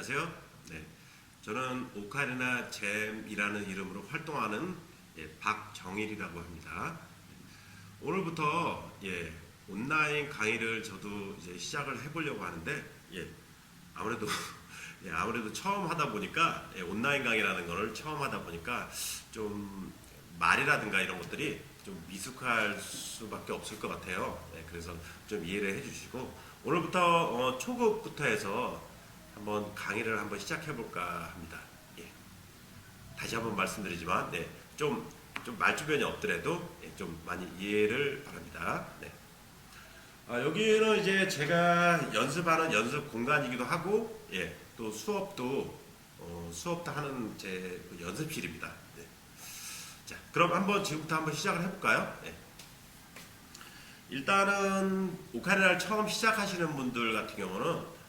안녕하세요. 네, 저는 오카리나 잼이라는 이름으로 활동하는 예, 박정일이라고 합니다. 오늘부터 예, 온라인 강의를 저도 이제 시작을 해보려고 하는데 예, 아무래도 예, 아무래도 처음 하다 보니까 예, 온라인 강의라는 거를 처음 하다 보니까 좀 말이라든가 이런 것들이 좀 미숙할 수밖에 없을 것 같아요. 예, 그래서 좀 이해를 해주시고 오늘부터 어, 초급부터 해서 한번 강의를 한번 시작해 볼까 합니다. 예. 다시 한번 말씀드리지만 네, 좀, 좀 말주변이 없더라도 예, 좀 많이 이해를 바랍니다. 네. 아, 여기는 이제 제가 연습하는 연습 공간이기도 하고 예, 또 수업도 어, 수업도 하는 제그 연습실입니다. 네. 자, 그럼 한번 지금부터 한번 시작을 해볼까요? 네. 일단은 오카리나를 처음 시작하시는 분들 같은 경우는 어,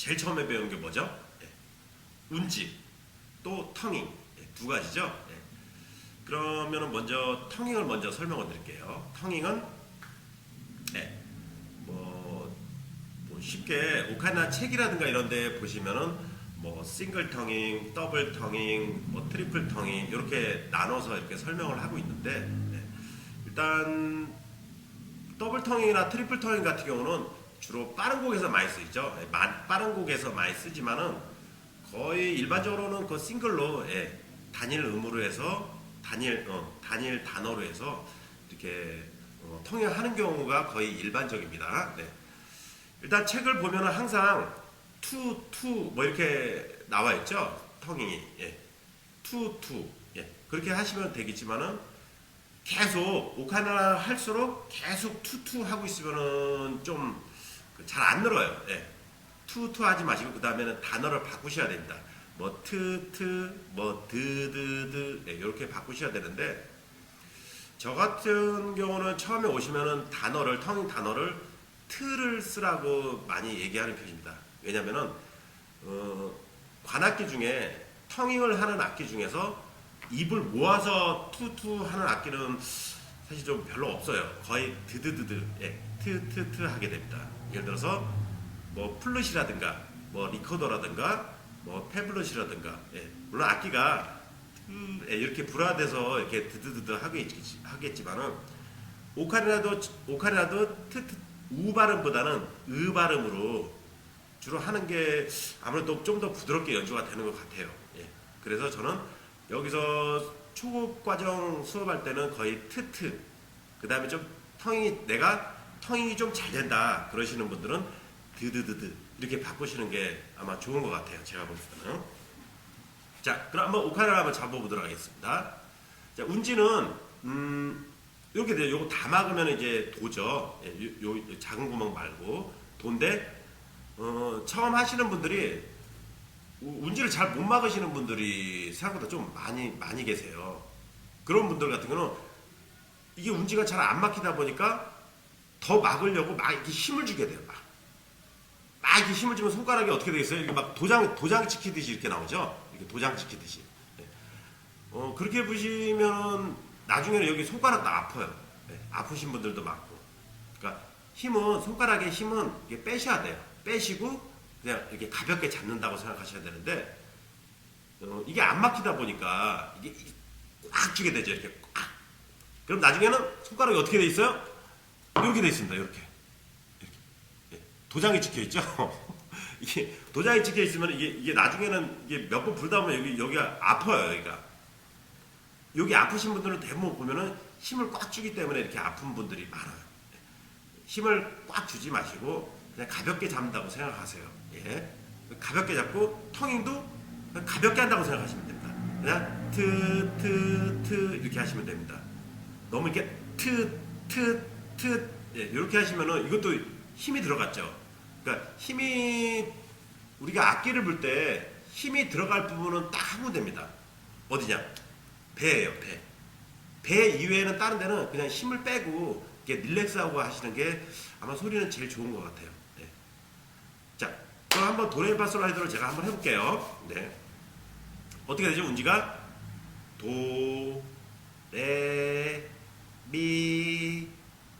제일 처음에 배운 게 뭐죠? 예. 운집 또 텅잉 예, 두 가지죠. 예. 그러면은 먼저 텅잉을 먼저 설명을 드릴게요. 텅잉은 예, 뭐, 뭐 쉽게 오카리나 책이라든가 이런데 보시면은 뭐 싱글 텅잉, 더블 텅잉, 뭐 트리플 텅잉 이렇게 나눠서 이렇게 설명을 하고 있는데 예. 일단 더블 텅잉이나 트리플 텅잉 같은 경우는 주로 빠른 곡에서 많이 쓰이죠. 예, 마- 빠른 곡에서 많이 쓰지만은 거의 일반적으로는 그 싱글로 예, 단일 음으로 해서 단일 어, 단일 단어로 해서 이렇게 어, 통역하는 경우가 거의 일반적입니다. 네. 일단 책을 보면은 항상 투, 투, 뭐 이렇게 나와 있죠. 텅잉이. 예. 투, 투. 예. 그렇게 하시면 되겠지만은 계속 오카나 할수록 계속 투투 하고 있으면은 좀 잘 안 늘어요. 예. 투 투 하지 마시고 그 다음에는 단어를 바꾸셔야 됩니다. 뭐 트 트, 뭐 드 드 드 예, 이렇게 바꾸셔야 되는데 저 같은 경우는 처음에 오시면은 단어를 텅인 단어를 트를 쓰라고 많이 얘기하는 편입니다. 왜냐면은 어, 관악기 중에 텅잉을 하는 악기 중에서 입을 모아서 투투 하는 악기는 사실 좀 별로 없어요. 거의 드드드드, 예, 트트트 하게 됩니다. 예를 들어서 뭐 플룻이라든가 뭐 리코더라든가 뭐 패블럿이라든가, 예, 물론 악기가 음, 예, 이렇게 불화돼서 이렇게 드드드드 하겠지, 하겠지만은 오카리나도 오카리나도 트트 우 발음보다는 으 발음으로 주로 하는 게 아무래도 좀 더 부드럽게 연주가 되는 것 같아요. 예. 그래서 저는 여기서 초급 과정 수업할 때는 거의 트트 그 다음에 좀 텅이 내가 텅이 좀 잘 된다 그러시는 분들은 드드드드 이렇게 바꾸시는 게 아마 좋은 것 같아요. 제가 볼 때는. 자, 그럼 한번 오카리나 한번 잡아보도록 하겠습니다. 자, 운지는 음, 이렇게 돼요. 요거 다 막으면 이제 도죠. 예, 요, 요 작은 구멍 말고 도인데 어, 처음 하시는 분들이 우- 운지를 잘 못 막으시는 분들이 생각보다 좀 많이 많이 계세요. 그런 분들 같은 경우는 이게 운지가 잘 안 막히다 보니까 더 막으려고 막 이렇게 힘을 주게 돼요. 막. 막 이렇게 힘을 주면 손가락이 어떻게 되겠어요? 이게 막 도장 도장 찍히듯이 이렇게 나오죠. 이렇게 도장 찍히듯이. 네. 어 그렇게 보시면 나중에는 여기 손가락도 아파요. 네, 아프신 분들도 많고. 그러니까 힘은 손가락의 힘은 이게 빼셔야 돼요. 빼시고 그냥 이렇게 가볍게 잡는다고 생각하셔야 되는데 어, 이게 안 막히다 보니까 이게, 꽉 주게 되죠. 이렇게 꽉. 그럼 나중에는 손가락이 어떻게 돼 있어요? 이렇게 돼 있습니다. 이렇게. 이렇게. 예, 도장이 찍혀 있죠. 이게 도장이 찍혀 있으면 이게 이게 나중에는 이게 몇 번 불다 보면 여기 여기가 아파요. 여기가. 여기 아프신 분들은 대부분 보면은 힘을 꽉 주기 때문에 이렇게 아픈 분들이 많아요. 예. 힘을 꽉 주지 마시고 그냥 가볍게 잡는다고 생각하세요. 예. 가볍게 잡고 그냥 가볍게 한다고 생각하시면 됩니다. 그냥 트, 트, 트 이렇게 하시면 됩니다. 너무 이렇게 트, 트, 트 예, 이렇게 하시면은 이것도 힘이 들어갔죠. 그러니까 힘이 우리가 악기를 불때 힘이 들어갈 부분은 딱 하면 됩니다. 어디냐? 배예요, 배. 배 이외에는 다른 데는 그냥 힘을 빼고 이렇게 릴렉스하고 하시는 게 아마 소리는 제일 좋은 것 같아요. 네. 자, 그럼 한번 도레미파솔라이드를 제가 한번 해볼게요. 네. 어떻게 되죠? 운지가 도, 레, 미,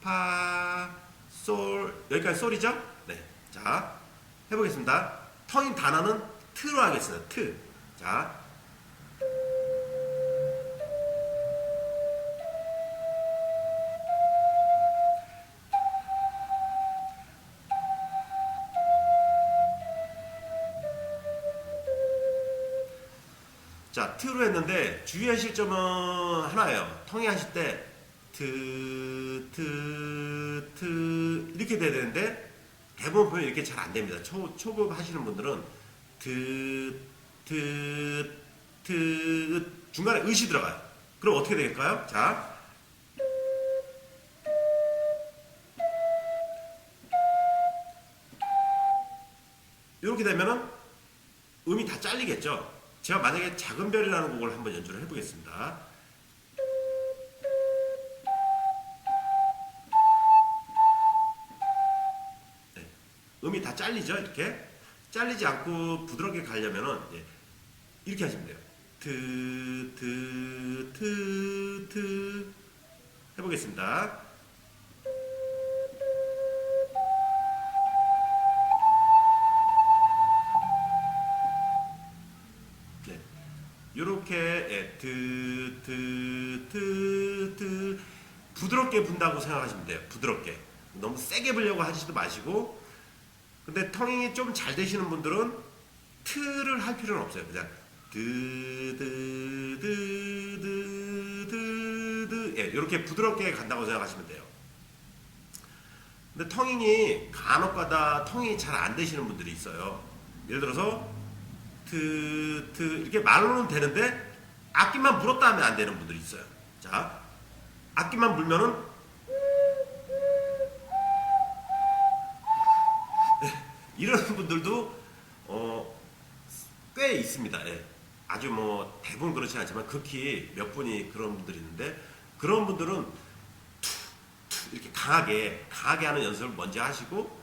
파, 솔 여기까지 솔이죠? 네. 자, 해보겠습니다. 텅인 단어는 트로 하겠습니다. 트. 자. 자, 트로 했는데 주의하실 점은 하나예요. 텅이 하실 때 트, 트, 트 이렇게 돼야 되는데 대부분 보면 이렇게 잘 안 됩니다. 초, 초급 하시는 분들은 트, 트, 트 중간에 의시 들어가요. 그럼 어떻게 되겠까요? 자. 이렇게 되면은 음이 다 잘리겠죠. 제가 만약에 작은 별이라는 곡을 한번 연주를 해보겠습니다. 음이 다 잘리죠, 이렇게. 잘리지 않고 부드럽게 가려면은 예, 이렇게 하시면 돼요. 트, 트, 트, 트. 해보겠습니다. 네. 요렇게 예, 트, 트, 트, 트 부드럽게 분다고 생각하시면 돼요. 부드럽게. 너무 세게 불려고 하지도 마시고 근데 텅잉이 좀 잘 되시는 분들은 트를 할 필요는 없어요. 그냥 드, 드, 드, 드, 드, 드 예, 이렇게 부드럽게 간다고 생각하시면 돼요. 근데 텅잉이 간혹가다 텅이 잘 안 되시는 분들이 있어요. 예를 들어서 트, 트 이렇게 말로는 되는데 악기만 물었다 하면 안 되는 분들이 있어요. 자, 악기만 물면은 이런 분들도 어, 꽤 있습니다. 예. 아주 뭐 대부분 그렇지 않지만 극히 몇 분이 그런 분들이 있는데 그런 분들은 이렇게 강하게 강하게 하는 연습을 먼저 하시고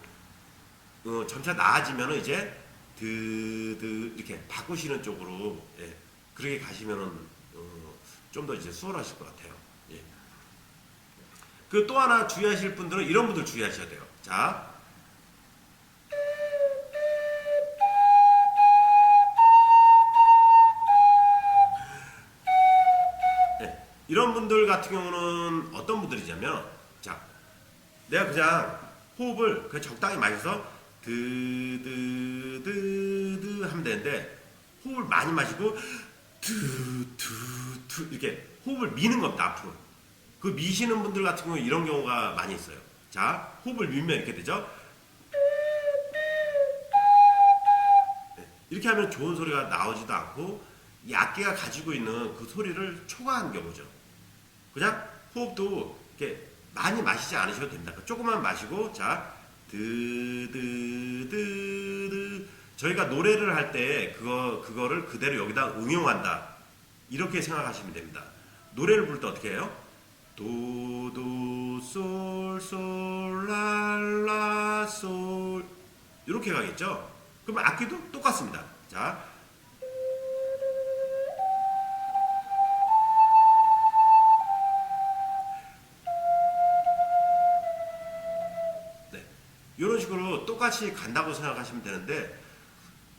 어, 점차 나아지면 은 이제 드드 이렇게 바꾸시는 쪽으로 예, 그렇게 가시면은 어, 좀더 이제 수월하실 것 같아요. 예. 그 또 하나 주의하실 분들은 이런 분들 주의하셔야 돼요. 자. 이런 분들 같은 경우는 어떤 분들이냐면, 자, 내가 그냥 호흡을 그냥 적당히 마셔서 드드드드 하면 되는데 호흡을 많이 마시고 드드드 이렇게 호흡을 미는 겁니다 앞으로. 그 미시는 분들 같은 경우 이런 경우가 많이 있어요. 자, 호흡을 밀면 이렇게 되죠. 네, 이렇게 하면 좋은 소리가 나오지도 않고 이 악기가 가지고 있는 그 소리를 초과한 경우죠. 그냥 호흡도 이렇게 많이 마시지 않으셔도 됩니다. 조금만 마시고 자 드드드드 저희가 노래를 할 때 그거 그거를 그대로 여기다 응용한다 이렇게 생각하시면 됩니다. 노래를 부를 때 어떻게 해요? 도도 솔솔 랄라 솔 이렇게 가겠죠? 그럼 악기도 똑같습니다. 자. 똑같이 간다고 생각하시면 되는데,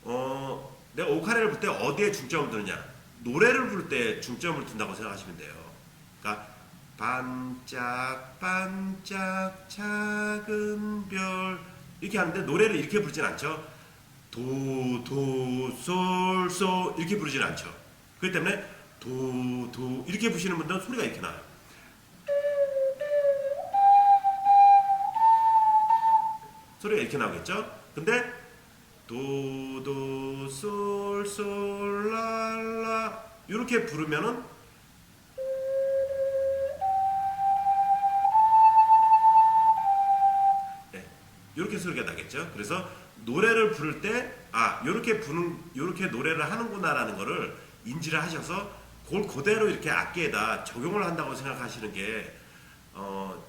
어, 내가 오카레를 부를 때 어디에 중점을 두느냐? 노래를 부를 때 중점을 둔다고 생각하시면 돼요. 그러니까, 반짝, 반짝, 작은 별. 이렇게 하는데, 노래를 이렇게 부르진 않죠? 도, 도, 솔, 솔. 이렇게 부르진 않죠. 그렇기 때문에, 도, 도. 이렇게 부시는 분들은 소리가 이렇게 나요. 소리가 이렇게 나오겠죠? 근데 도도 솔솔 랄라 이렇게 부르면은 네, 이렇게 소리가 나겠죠? 그래서 노래를 부를 때 아, 이렇게 부는 이렇게 노래를 하는구나라는 거를 인지를 하셔서 그걸 그대로 이렇게 악기에다 적용을 한다고 생각하시는 게 어,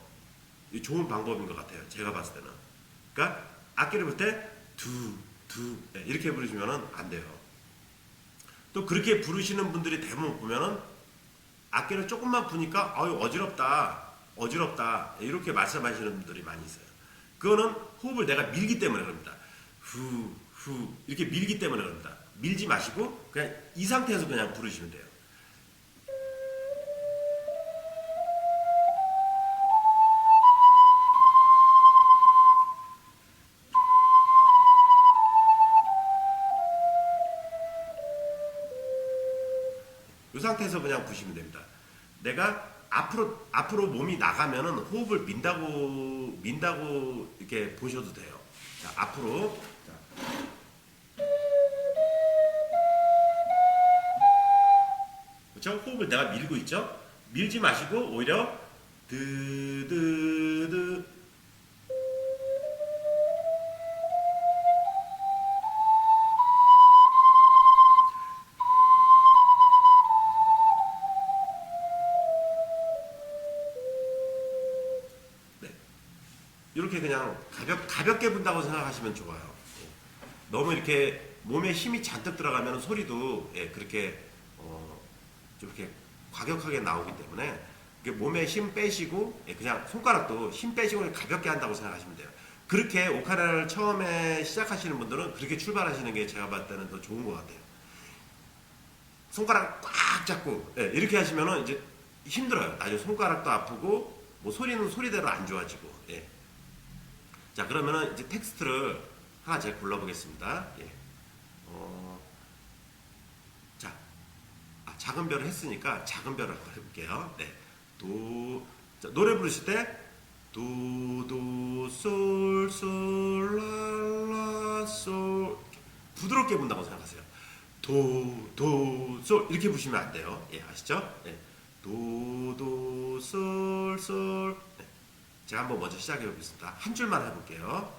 좋은 방법인 것 같아요. 제가 봤을 때는. 그러니까 악기를 부를 때 두, 두 네, 이렇게 부르시면은 안 돼요. 또 그렇게 부르시는 분들이 대부분 보면은 악기를 조금만 부니까 아유 어지럽다, 어지럽다 이렇게 말씀하시는 분들이 많이 있어요. 그거는 호흡을 내가 밀기 때문에 그럽니다. 후, 후 이렇게 밀기 때문에 그럽니다. 밀지 마시고 그냥 이 상태에서 그냥 부르시면 돼요. 그냥 부시면 됩니다. 내가 앞으로 앞으로 몸이 나가면은 호흡을 민다고 민다고 이렇게 보셔도 돼요. 자, 앞으로 자. 그렇죠? 호흡을 내가 밀고 있죠? 밀지 마시고 오히려 드드드 이렇게 그냥 가볍, 가볍게 분다고 생각하시면 좋아요. 예. 너무 이렇게 몸에 힘이 잔뜩 들어가면 소리도 예, 그렇게 어, 좀 이렇게 과격하게 나오기 때문에 몸에 힘 빼시고 예, 그냥 손가락도 힘 빼시고 가볍게 한다고 생각하시면 돼요. 그렇게 오카라를 처음에 시작하시는 분들은 그렇게 출발하시는 게 제가 봤을 때는 더 좋은 것 같아요. 손가락 꽉 잡고 예, 이렇게 하시면은 이제 힘들어요. 나중에 손가락도 아프고 뭐 소리는 소리대로 안 좋아지고. 예. 자 그러면은 이제 텍스트를 하나 제가 골라보겠습니다. 예. 어, 자 아, 작은 별을 했으니까 작은 별을 한번 해볼게요. 네. 도 자, 노래 부르실 때 도도 솔솔 라라솔 부드럽게 분다고 생각하세요. 도, 도, 솔 이렇게 부시면 안 돼요. 예, 아시죠? 예. 도, 도, 솔, 솔. 네. 제가 한번 먼저 시작해 보겠습니다. 한 줄만 해볼게요.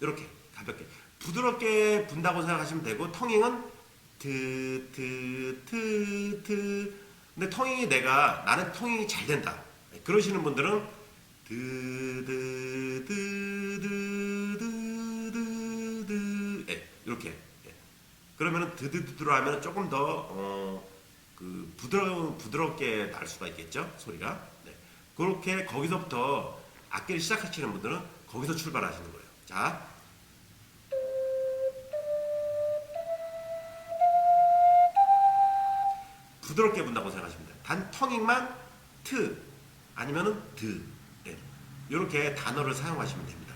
이렇게 가볍게 부드럽게 분다고 생각하시면 되고 텅잉은 트트트트 근데 텅잉이 내가 나는 텅잉이 잘 된다 그러시는 분들은 드드드드드드드 예, 이렇게 예. 그러면은 드드드드로 하면 조금 더 어, 그 부드러운 부드럽게 날 수가 있겠죠 소리가 네. 그렇게 거기서부터 악기를 시작하시는 분들은 거기서 출발하시는 거예요 자 부드럽게 분다고 생각하시면 돼요. 단 텅잉만 트 아니면은 드 네. 이렇게 단어를 사용하시면 됩니다.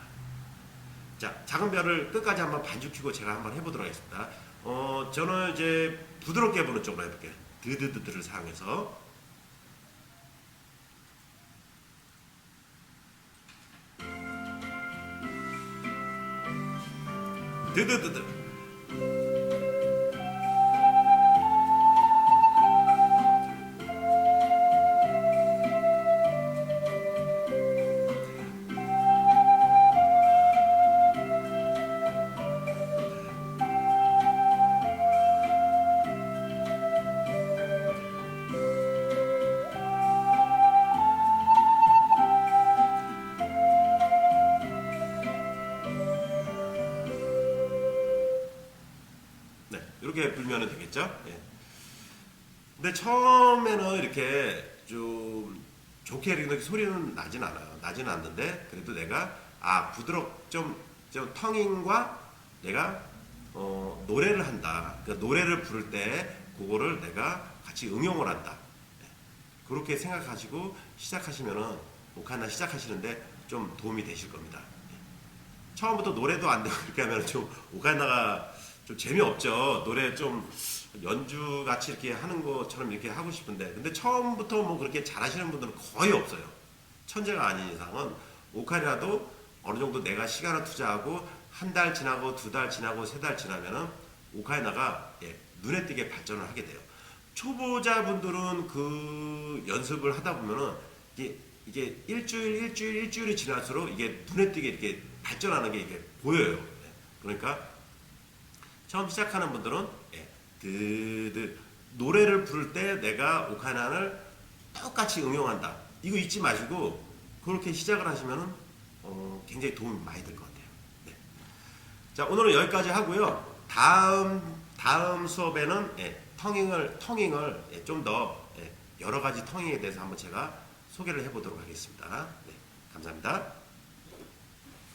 자 작은 별을 끝까지 한번 반죽키고 제가 한번 해보도록 하겠습니다. 어 저는 이제 부드럽게 부는 쪽으로 해볼게요. 드드드드를 사용해서 드드드드 네, 이렇게 불면 되겠죠? 예. 근데 처음에는 이렇게 좀 좋게 이렇게 소리는 나진 않아요. 나진 않는데 그래도 내가 아 부드럽 좀, 좀 텅잉과 내가 어, 노래를 한다. 그러니까 노래를 부를 때 그거를 내가 같이 응용을 한다. 예. 그렇게 생각하시고 시작하시면은 오카나 시작하시는데 좀 도움이 되실 겁니다. 예. 처음부터 노래도 안 되고 그렇게 하면 좀 오카나가 좀 재미없죠. 노래 좀 연주 같이 이렇게 하는 것처럼 이렇게 하고 싶은데 근데 처음부터 뭐 그렇게 잘하시는 분들은 거의 없어요. 천재가 아닌 이상은 오카리라도 어느 정도 내가 시간을 투자하고 한 달 지나고 두 달 지나고 세 달 지나면은 오카리나가 예, 눈에 띄게 발전을 하게 돼요. 초보자분들은 그 연습을 하다 보면은 이게 이게 일주일 일주일 일주일이 지날수록 이게 눈에 띄게 이렇게 발전하는 게 이게 보여요. 예, 그러니까 처음 시작하는 분들은 예, 드드 노래를 부를 때 내가 오카나를 똑같이 응용한다. 이거 잊지 마시고 그렇게 시작을 하시면은 어, 굉장히 도움이 많이 될 것 같아요. 네. 자 오늘은 여기까지 하고요. 다음 다음 수업에는 예, 터닝을 터닝을 예, 좀더 여러 가지 터닝에 대해서 한번 제가 소개를 해보도록 하겠습니다. 네, 감사합니다.